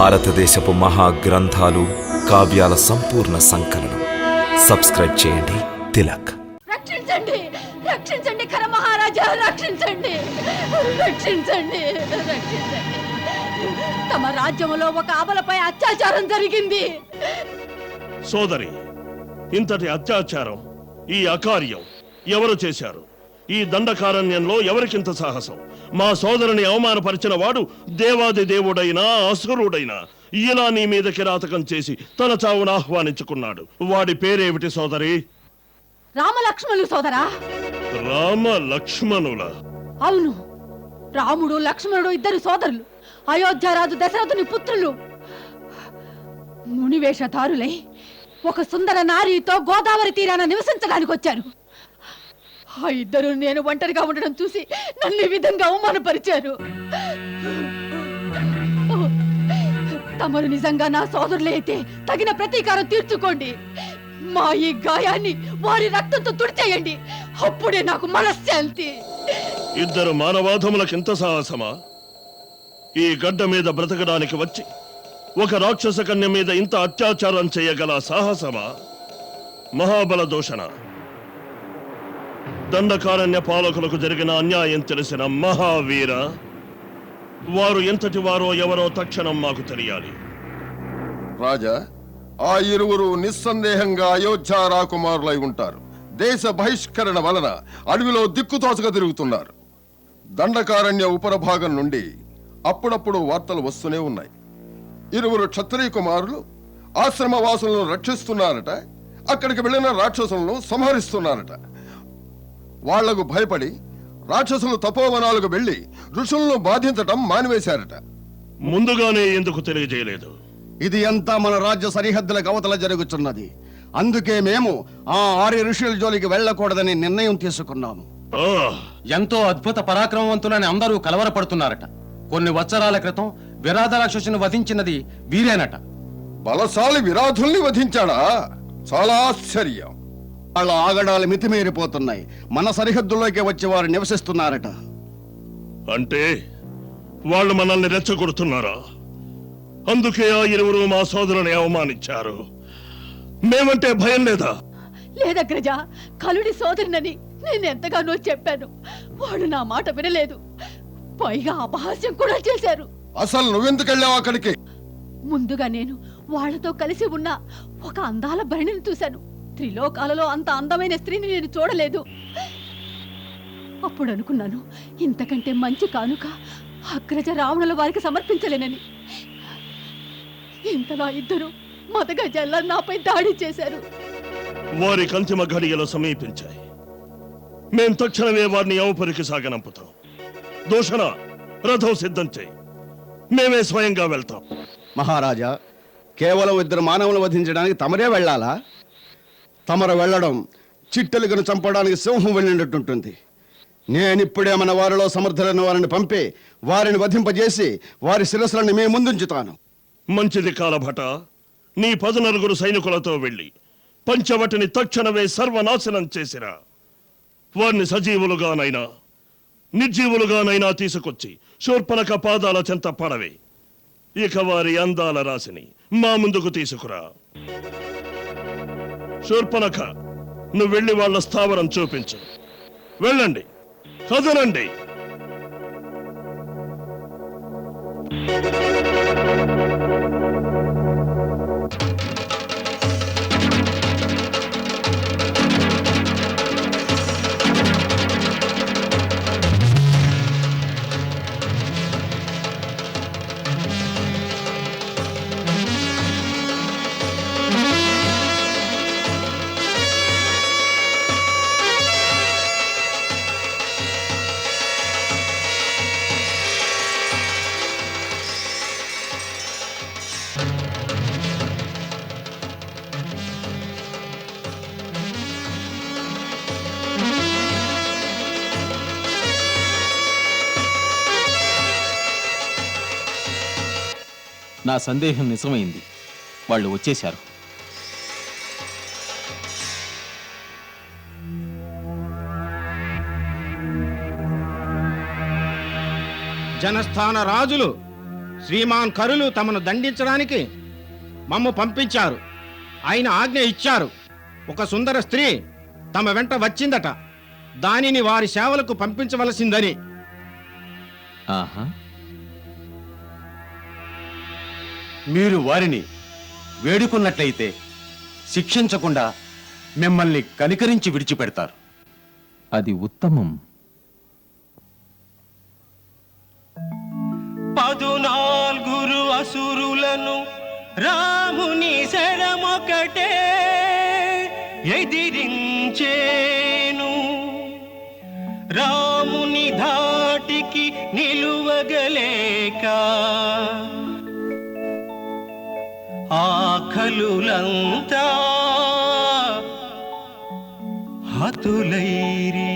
భారతదేశపు మహా గ్రంథాలు కావ్యాల సంపూర్ణ సంకలనం. సబ్స్క్రైబ్ చేయండి. తిలక్. రక్షించండి. రక్షించండి ఖర మహారాజా రక్షించండి. రక్షించండి. రక్షించండి. తమ రాజ్యములో ఒక ఆబలపై అత్యాచారం జరిగింది. సోదరి ఇంతటి అత్యాచారం ఈ అకార్యం ఎవరు చేశారు? ఈ దండకారణ్యంలో ఎవరికింత సాహసం? మా సోదరుని అవమానపరిచిన వాడు దేవాది దేవుడైనా అసురుడైనా. ఇలా నీ మీద కిరాతకం చేసి తన చావును ఆహ్వానించుకున్నాడు. వాడి పేరేమిటి సోదరి? రామలక్ష్మణులు సోదరా. రామ లక్ష్మణుల అవును. రాముడు లక్ష్మణుడు ఇద్దరు సోదరులు. అయోధ్యరాజు దశరథుని పుత్రులు. మునివేషధారులై ఒక సుందర నారీతో గోదావరి తీరాన నివసించడానికి వచ్చారు. ఆ ఇద్దరు నేను ఒంటరిగా ఉండడం చూసి నన్ను ఈ విధంగా అవమానపరిచారు. తమరు నిజంగా నా సోదరులే అయితే తగిన ప్రతీకారం తీర్చుకోండి. మా ఈ గాయాన్ని వారి రక్తంతో తుడిచేయండి. అప్పుడే నాకు మనశ్శాంతి. ఇద్దరు మానవాధములకింత సాహసమా? ఈ గడ్డ మీద బ్రతకడానికి వచ్చి ఒక రాక్షస కన్య మీద ఇంత అత్యాచారం చేయగల సాహసమా? మహాబల దోషణ. దండకారణ్య పాలకులకు జరిగిన అన్యాయం తెలిసిన మహావీర వారు ఎంతటి వారో ఎవరో తక్షణం మాకు తెలియాలి. రాజా ఆ ఇరువురు నిస్సందేహంగా అయోధ్య రాకుమారులై ఉంటారు. దేశ బహిష్కరణ వలన అడవిలో దిక్కుతోచగా తిరుగుతున్నారు. దండకారణ్య ఉపరభాగం నుండి అప్పుడప్పుడు వార్తలు వస్తూనే ఉన్నాయి. ఇరువురు క్షత్రియ కుమారులు ఆశ్రమవాసులను రక్షిస్తున్నారట అక్కడికి వెళ్ళిన రాక్షసులను సంహరిస్తున్నారట. వాళ్ళకు భయపడి రాక్షసులు తపోవనాలకు వెళ్ళి ఋషులను బాధించటం మానివేశారట. ముందుగానే ఎందుకు తెలియజేయలేదు? ఇది అంతా మన రాజ్య సరిహద్దులకు అవతల జరుగుతున్నది అందుకే మేము ఆ ఆర్య ఋషుల జోలికి వెళ్ళకూడదని నిర్ణయం తీసుకున్నాము. ఎంతో అద్భుత పరాక్రమవంతులని అందరూ కలవరపడుతున్నారట. కొన్ని వత్సరాల క్రితం విరాధ రాక్షసుని వధించినది వీరేనట. బలశాలి విరాధుల్ని వధించాడా? చాలా ఆశ్చర్యం. వాళ్ళ ఆగడాలు మితిమీరిపోతున్నాయి. మన సరిహద్దుల్లోకి వచ్చి వారు నివసిస్తున్నారట. అంటే వాళ్ళు మనల్ని రెచ్చగొడుతున్నారా? అందుకే ఆ ఇరువురు మా సోదరుని అవమానించారు. మేమంటే భయం లేదా? లేదగ్రజ కలుడి సోదరినని నేను ఎంతగానో చెప్పాను. వాడు నా మాట వినలేదు. పైగా అపహాస్యం కూడా చేశారు. అసలు నువ్వెందుకెళ్ళావు అక్కడికి? ముందుగా నేను వాళ్ళతో కలిసి ఉన్న ఒక అందాల భరణిని చూశాను. త్రిలోకాలలో అంత అందమైన స్త్రీని నేను చూడలేదు. అప్పుడు అనుకున్నాను ఇంతకంటే మంచి కానుక అగ్రజ రావణుల వారికి సమర్పించలేనని. ఇంతలా ఇద్దరు మదగజల్లా నాపై దాడి చేశారు. వారి కంతిమ ఘడియలు సమీపించాయి. మేం తక్షణమే వారిని అవపరికి సాగనంపుతాం. దూషణ రథం సిద్ధం చేయి. మేమే స్వయంగా వెళ్తాం. మహారాజా కేవలం ఇద్దరు మానవులు వధించడానికి తమరే వెళ్ళాలా? తమరు వెళ్ళడం చిట్టెలుగును చంపడానికి సింహం వెళ్ళినట్టుంటుంది. నేనిప్పుడే మన వారిలో సమర్థులైన వారిని పంపి వారిని వధింపజేసి వారి శిరస్సులను మీ ముందుంచుతాను. మంచిది కాలభట. నీ పదునలుగురు సైనికులతో వెళ్ళి పంచవటిని తక్షణమే సర్వనాశనం చేసిరా. వారిని సజీవులుగానైనా నిర్జీవులుగానైనా తీసుకొచ్చి శూర్పణక పాదాల చెంత పడవే. ఇక వారి అందాల రాశిని మా ముందుకు తీసుకురా. శూర్పనఖ నువ్వు వెళ్ళి వాళ్ళ స్థావరం చూపించు. వెళ్ళండి. కదలండి నా సందేహం నిజమైంది. వాళ్ళు వచ్చేశారు. జనస్థాన రాజులు శ్రీమాన్ కరులు తమను దండించడానికి మమ్ము పంపించారు. ఆయన ఆజ్ఞ ఇచ్చారు. ఒక సుందర స్త్రీ తమ వెంట వచ్చిందట. దానిని వారి సేవలకు పంపించవలసిందని. ఆహా. మీరు వారిని వేడుకున్నట్లయితే శిక్షించకుండా మిమ్మల్ని కనికరించి విడిచిపెడతారు. అది ఉత్తమం. పదునాల్గురు అసురులను రాముని శరమొకటే ఎదిరించేను. రాముని ధాటికి నిలువగలేక ఆఖలులంతా హతులైరి.